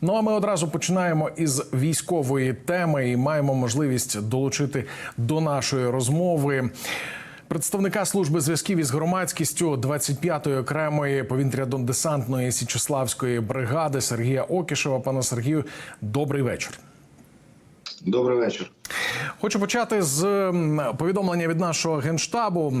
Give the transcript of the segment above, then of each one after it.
Ну а ми одразу починаємо із військової теми і маємо можливість долучити до нашої розмови. Представника служби зв'язків із громадськістю 25-ї окремої повітряно-десантної Січеславської бригади Сергія Окішева. Пане Сергію, добрий вечір. Добрий вечір. Хочу почати з повідомлення від нашого генштабу.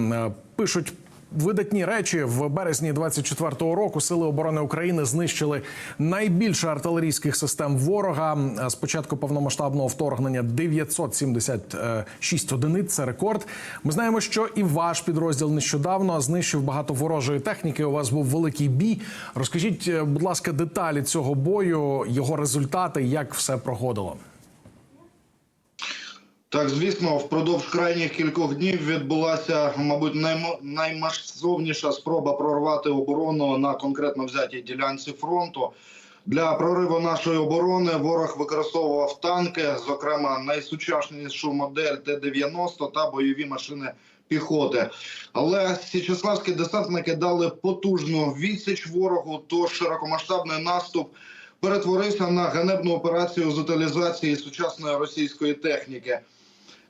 Пишуть. Видатні речі в березні 24-го року сили оборони України знищили найбільше артилерійських систем ворога. З початку повномасштабного вторгнення 976 одиниць. Це рекорд. Ми знаємо, що і ваш підрозділ нещодавно знищив багато ворожої техніки. У вас був великий бій. Розкажіть, е, будь ласка, деталі цього бою, його результати, як все проходило. Так, звісно, впродовж крайніх кількох днів відбулася, мабуть, наймасовніша спроба прорвати оборону на конкретно взятій ділянці фронту. Для прориву нашої оборони ворог використовував танки, зокрема найсучаснішу модель Т-90 та бойові машини піхоти. Але січеславські десантники дали потужну відсіч ворогу, тож широкомасштабний наступ перетворився на ганебну операцію з утилізації сучасної російської техніки.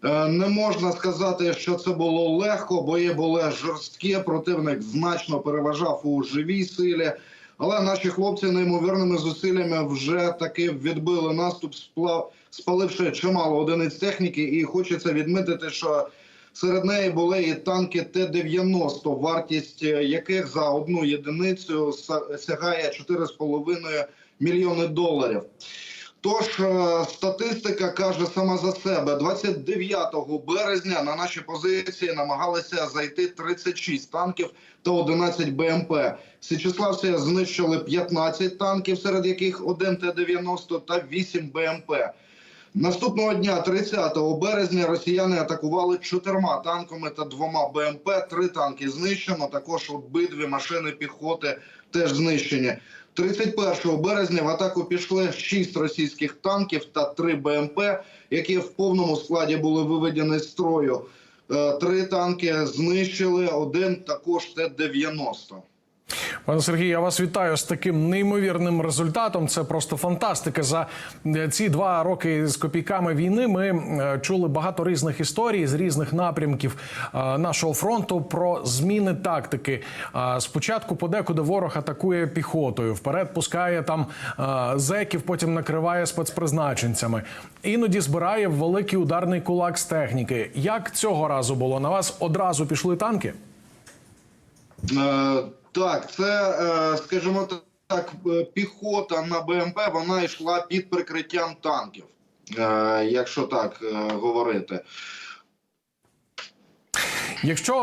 Е, Не можна сказати, що це було легко, бої були жорсткі. Противник значно переважав у живій силі. Але наші хлопці неймовірними зусиллями вже таки відбили наступ, спаливши чимало одиниць техніки. І хочеться відмітити, що серед неї були і танки Т-90, вартість яких за одну єдиницю сягає 4,5 мільйони доларів. Тож е, статистика каже сама за себе: 29 березня на наші позиції намагалися зайти 36 танків та 11 БМП. Січеславці знищили 15 танків, серед яких 1 Т-90 та 8 БМП. Наступного дня, 30 березня, росіяни атакували чотирма танками та двома БМП. Три танки знищено. Також обидві машини піхоти теж знищені. 31 березня в атаку пішли 6 російських танків та 3 БМП, які в повному складі були виведені з строю. Е, Три танки знищили, один також Т-90. Пане Сергію, я вас вітаю з таким неймовірним результатом. Це просто фантастика. За е, ці два роки з копійками війни ми е, чули багато різних історій з різних напрямків е, нашого фронту про зміни тактики. Спочатку подекуди ворог атакує піхотою, вперед пускає там зеків, потім накриває спецпризначенцями. Іноді збирає великий ударний кулак з техніки. Як цього разу було? На вас одразу пішли танки? Так, це, е, скажімо так, е, піхота на БМП вона йшла під прикриттям танків, е, якщо так говорити. Якщо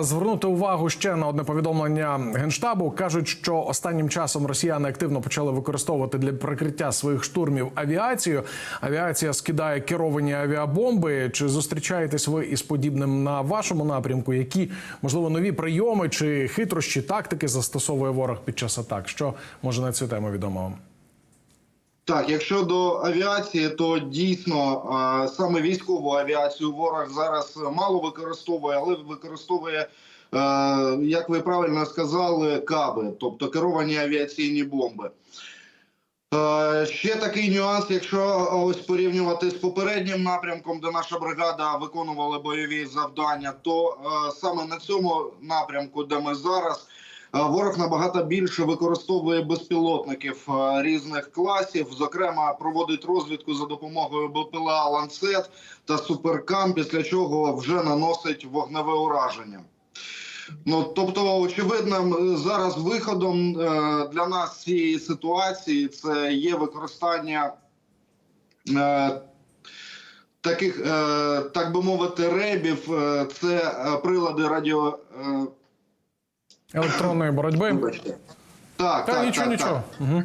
е, звернути увагу ще на одне повідомлення генштабу, кажуть, що останнім часом росіяни активно почали використовувати для прикриття своїх штурмів авіацію. Авіація скидає керовані авіабомби. Чи зустрічаєтесь ви із подібним на вашому напрямку? Які можливо нові прийоми чи хитрощі тактики застосовує ворог під час атак? Що може на цю тему відомо вам? Так, якщо до авіації, то дійсно саме військову авіацію ворог зараз мало використовує, але використовує, е, як ви правильно сказали, каби, тобто керовані авіаційні бомби. Е, Ще такий нюанс, якщо ось порівнювати з попереднім напрямком, де наша бригада виконувала бойові завдання, то е, саме на цьому напрямку, де ми зараз, ворог набагато більше використовує безпілотників е, різних класів. Зокрема, проводить розвідку за допомогою БПЛА Ланцет та Суперкам, після чого вже наносить вогневе ураження. Ну тобто, очевидним е, зараз виходом е, для нас цієї ситуації це є використання е, таких, е, так би мовити, ребів. Е, це е, прилади радіо. Електронної боротьби? вибачте. так, Та так, нічого, так, нічого. так. Угу.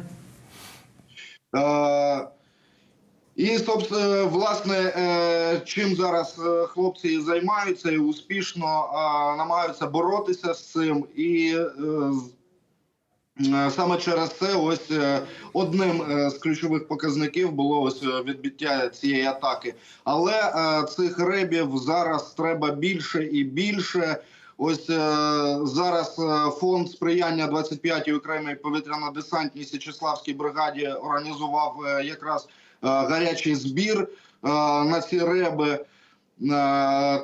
Е, І, собственно, власне, е, чим зараз е, хлопці займаються і успішно е, намагаються боротися з цим. І е, е, саме через це, ось е, одним з ключових показників було ось відбиття цієї атаки. Але цих ребів зараз треба більше і більше. Ось е, зараз е, фонд сприяння 25-й окремій повітряно-десантній Січеславській бригаді організував е, якраз гарячий збір на ці реби.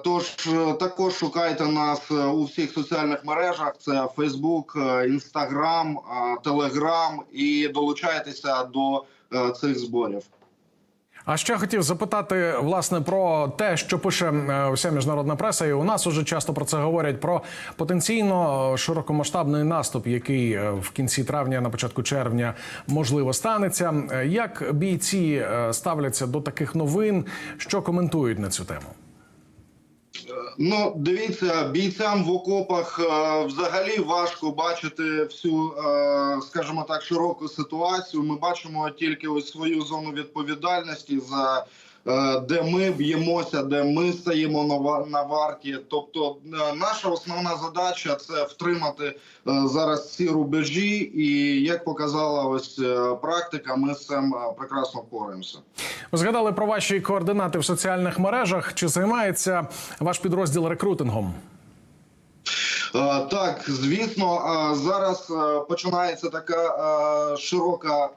Тож також шукайте нас у всіх соціальних мережах: це Instagram, е, Telegram і долучайтеся до цих зборів. А ще хотів запитати власне про те, що пише е, вся міжнародна преса, і у нас уже часто про це говорять: про потенційно широкомасштабний наступ, який е, в кінці травня, на початку червня, можливо, станеться. Е, Як бійці е, ставляться до таких новин, що коментують на цю тему? Ну, дивіться, бійцям в окопах е, взагалі важко бачити всю, е, скажімо так, широку ситуацію. Ми бачимо тільки ось свою зону відповідальності за. Е, Де ми б'ємося, де ми стоїмо на ва- варті. Тобто, е, наша основна задача це втримати е, зараз ці рубежі, і як показала ось практика, ми з цим прекрасно впораємося. Ви згадали про ваші координати в соціальних мережах. Чи займається ваш підрозділ рекрутингом? Так, звісно, зараз починається така широка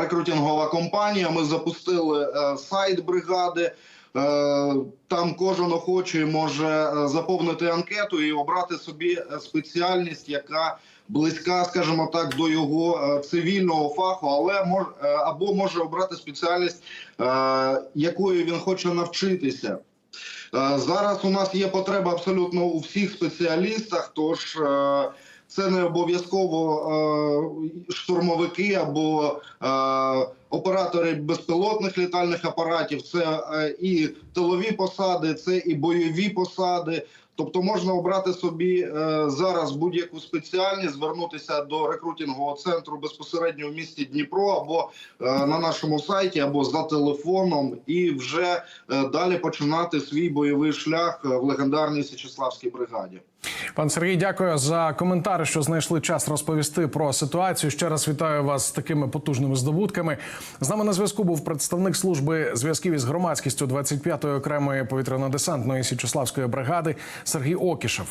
рекрутингова кампанія. Ми запустили е, сайт бригади. Е, Там кожен охочий може е, заповнити анкету і обрати собі е, спеціальність, яка близька, скажімо так, до його е, цивільного фаху, але мож е, або може обрати спеціальність, е, якою він хоче навчитися. Е, Зараз у нас є потреба абсолютно у всіх спеціалістах, тож е, це не обов'язково е, штурмовики або е, оператори безпілотних літальних апаратів, це е, і тилові посади, це і бойові посади. Тобто можна обрати собі зараз будь-яку спеціальність, звернутися до рекрутингового центру безпосередньо в місті Дніпро або на нашому сайті, або за телефоном, і вже далі починати свій бойовий шлях в легендарній Січеславській бригаді. Пан Сергій, дякую за коментар, що знайшли час розповісти про ситуацію. Ще раз вітаю вас з такими потужними здобутками. З нами на зв'язку був представник служби зв'язків із громадськістю 25-ї окремої повітряно-десантної січославської бригади Сергій Окішев.